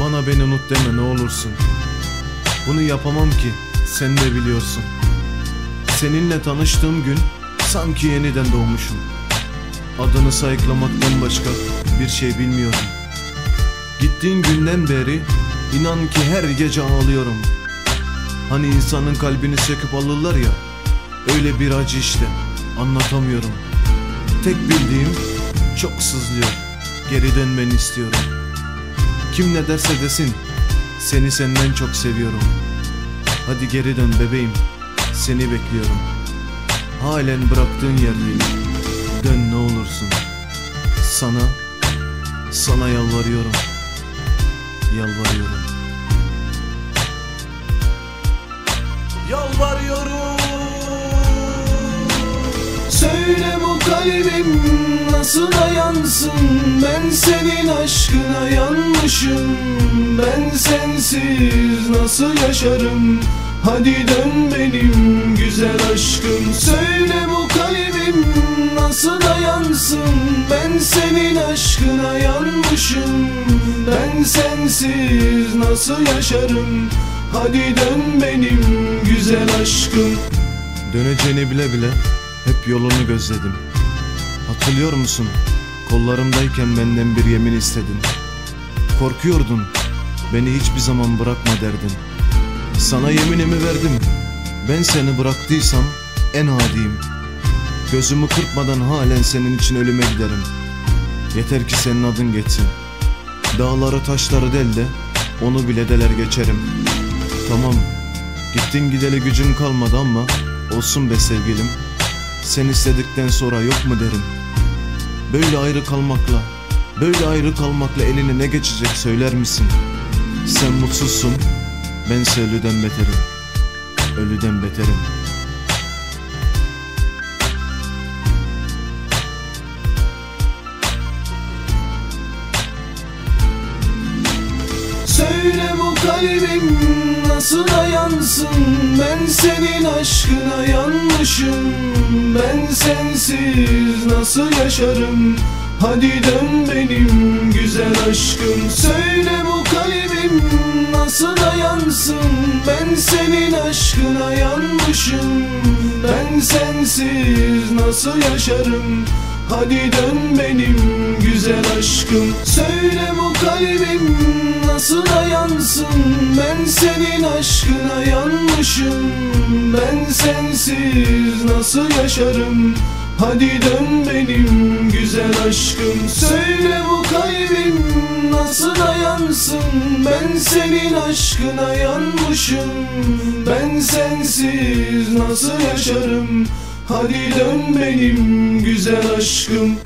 unut deme ne olursun. Bunu yapamam ki sen de biliyorsun. Seninle tanıştığım gün sanki yeniden doğmuşum. Adını sayıklamaktan başka bir şey bilmiyorum. Gittiğin günden beri inan ki her gece ağlıyorum. Hani insanın kalbini söküp alırlar ya Öyle bir acı işte anlatamıyorum. Tek bildiğim çok sızlıyor Geri dönmeni istiyorum Kim ne derse desin Seni senden çok seviyorum. Hadi geri dön bebeğim Seni bekliyorum. Halen bıraktığın yerdeyim Dön ne olursun. Sana Sana yalvarıyorum Yalvarıyorum. Yalvarıyorum. Söyle bu kalbim nasıl dayansın Ben senin aşkına yanmışım. Ben sensiz nasıl yaşarım? Hadi dön benim güzel aşkım. Söyle bu kalbim nasıl dayansın Ben senin aşkına yanmışım. Ben sensiz nasıl yaşarım? Hadi dön benim güzel aşkım. Döneceğini bile bile hep yolunu gözledim Hatırlıyor musun? Kollarımdayken benden bir yemin istedin. Korkuyordun. Beni hiçbir zaman bırakma derdin. Sana yeminimi verdim. Ben seni bıraktıysam en adiyim. Gözümü kırpmadan halen senin için ölüme giderim. Yeter ki senin adın geçsin. Dağları taşları del de Onu bile deler geçerim. Tamam Gittin gideli gücüm kalmadı ama Olsun be sevgilim Sen istedikten sonra yok mu derim. Böyle ayrı kalmakla Böyle ayrı kalmakla eline ne geçecek söyler misin? Sen mutsuzsun Bense ölüden beterim. Ölüden beterim. Söyle bu kalbim nasıl dayansın Ben senin aşkına yanmışım. Ben sensiz nasıl yaşarım? Hadi dön benim güzel aşkım. Söyle bu kalbim nasıl dayansın Ben senin aşkına yanmışım. Ben sensiz nasıl yaşarım? Hadi dön benim güzel aşkım. Söyle bu kalbim nasıl dayansın aşkına yanmışım. Ben sensiz nasıl yaşarım? Hadi dön benim güzel aşkım. Söyle bu kalbim nasıl dayansın? Ben senin aşkına yanmışım. Ben sensiz nasıl yaşarım? Hadi dön benim güzel aşkım